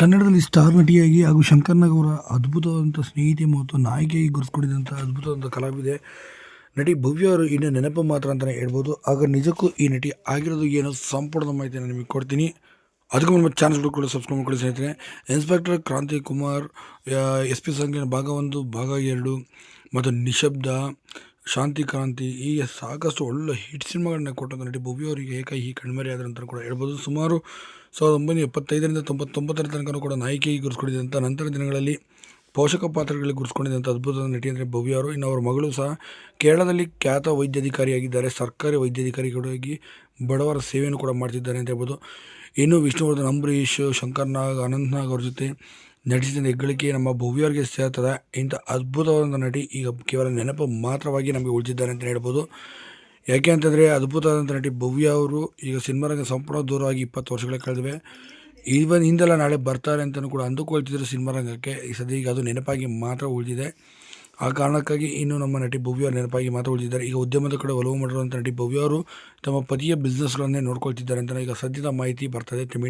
ಕನ್ನಡದಲ್ಲಿ ಸ್ಟಾರ್ ನಟಿಯಾಗಿ ಹಾಗೂ ಶಂಕರ್ನಾಗ್ ಅವರ ಅದ್ಭುತವಾದಂಥ ಸ್ನೇಹಿತೆ ಮತ್ತು ನಾಯಕಿಯಾಗಿ ಗುರುತಿಸಿಕೊಂಡಂಥ ಅದ್ಭುತವಾದಂಥ ಕಲಾವಿದೆ ನಟಿ ಭವ್ಯ ಅವರು ಇನ್ನೂ ನೆನಪು ಮಾತ್ರ ಅಂತಲೇ ಹೇಳ್ಬೋದು. ಆಗ ನಿಜಕ್ಕೂ ಈ ನಟಿ ಆಗಿರೋದು ಏನೋ ಸಂಪೂರ್ಣ ಮಾಹಿತಿಯನ್ನು ನಿಮಗೆ ಕೊಡ್ತೀನಿ. ಅದಕ್ಕೂ ನಮ್ಮ ಚಾನಲ್ ಕೂಡ ಸಬ್ಸ್ಕ್ರೈಬ್ ಮಾಡ್ಕೊಳ್ಳಿ ಸ್ನೇಹಿತರೆ. ಇನ್ಸ್ಪೆಕ್ಟರ್ ಕ್ರಾಂತಿ ಕುಮಾರ್ ಎಸ್ ಪಿ ಸಂಖ್ಯೆ ಭಾಗ ಒಂದು, ಭಾಗ ಎರಡು ಮತ್ತು ನಿಶಬ್ದ ಶಾಂತಿ ಕ್ರಾಂತಿ ಈ ಸಾಕಷ್ಟು ಒಳ್ಳೆ ಹಿಟ್ ಸಿನಿಮಾಗಳನ್ನ ಕೊಟ್ಟಂಥ ನಟಿ ಭವ್ಯ ಅವರಿಗೆ ಏಕಾಏಕಿ ಕಣ್ಮರೆಯಾದ್ರು ಅಂತ ಕೂಡ ಹೇಳ್ಬೋದು. ಸುಮಾರು ಸಾವಿರದ ಒಂಬೈನೂರ ಎಪ್ಪತ್ತೈದರಿಂದ ತೊಂಬತ್ತೊಂಬತ್ತರ ತನಕ ಕೂಡ ನಾಯಕಿಯಾಗಿ ಗುರುಸ್ಕೊಂಡಿದ್ದಂಥ ನಂತರ ದಿನಗಳಲ್ಲಿ ಪೋಷಕ ಪಾತ್ರಗಳಿಗೆ ಗುರುಸ್ಕೊಂಡಿದ್ದಂಥ ಅದ್ಭುತ ನಟಿ ಅಂದರೆ ಭವ್ಯ ಅವರು. ಇನ್ನು ಅವರ ಮಗಳು ಸಹ ಕೇರಳದಲ್ಲಿ ಖ್ಯಾತ ವೈದ್ಯಾಧಿಕಾರಿಯಾಗಿದ್ದಾರೆ. ಸರ್ಕಾರಿ ವೈದ್ಯಾಧಿಕಾರಿಗಳಾಗಿ ಬಡವರ ಸೇವೆಯನ್ನು ಕೂಡ ಮಾಡ್ತಿದ್ದಾರೆ ಅಂತ ಹೇಳ್ಬೋದು. ಇನ್ನು ವಿಷ್ಣುವರ್ಧನ್ ಅಂಬರೀಶ್ ಶಂಕರ್ನಾಗ್ ಅನಂತ್ನಾಗ್ ಅವ್ರ ಜೊತೆ ನಟಿಸಿದ ಹೆಗ್ಗಳಿಕೆ ನಮ್ಮ ಭವ್ಯರಿಗೆ ಸೇರ್ತದೆ. ಇಂಥ ಅದ್ಭುತವಾದಂಥ ನಟಿ ಈಗ ಕೇವಲ ನೆನಪು ಮಾತ್ರವಾಗಿ ನಮಗೆ ಉಳಿದಿದ್ದಾರೆ ಅಂತ ಹೇಳ್ಬೋದು. ಯಾಕೆ ಅಂತಂದರೆ ಅದ್ಭುತವಾದಂಥ ನಟಿ ಭವ್ಯ ಅವರು ಈಗ ಸಿನಿಮಾರಂಗ ಸಂಪೂರ್ಣ ದೂರವಾಗಿ ಇಪ್ಪತ್ತು ವರ್ಷಗಳೇ ಕಳೆದಿವೆ. ಈವನ್ ಹಿಂದೆಲ್ಲ ನಾಳೆ ಬರ್ತಾರೆ ಅಂತಲೂ ಕೂಡ ಅಂದುಕೊಳ್ತಿದ್ರು ಸಿನಿಮಾರಂಗಕ್ಕೆ ಈ ಸದ್ಯ ಈಗ ಅದು ನೆನಪಾಗಿ ಮಾತ್ರ ಉಳಿದಿದೆ. ಆ ಕಾರಣಕ್ಕಾಗಿ ಇನ್ನು ನಮ್ಮ ನಟಿ ಭವ್ಯ ನೆನಪಾಗಿ ಮಾತ್ರ ಉಳಿದಿದ್ದಾರೆ. ಈಗ ಉದ್ಯಮದ ಕಡೆ ಒಲವು ಮಾಡಿರುವಂಥ ನಟಿ ಭವ್ಯ ಅವರು ತಮ್ಮ ಪತಿಯ ಬಿಸ್ನೆಸ್ಗಳನ್ನೇ ನೋಡ್ಕೊಳ್ತಿದ್ದಾರೆ ಅಂತ ಈಗ ಸದ್ಯದ ಮಾಹಿತಿ ಬರ್ತದೆ.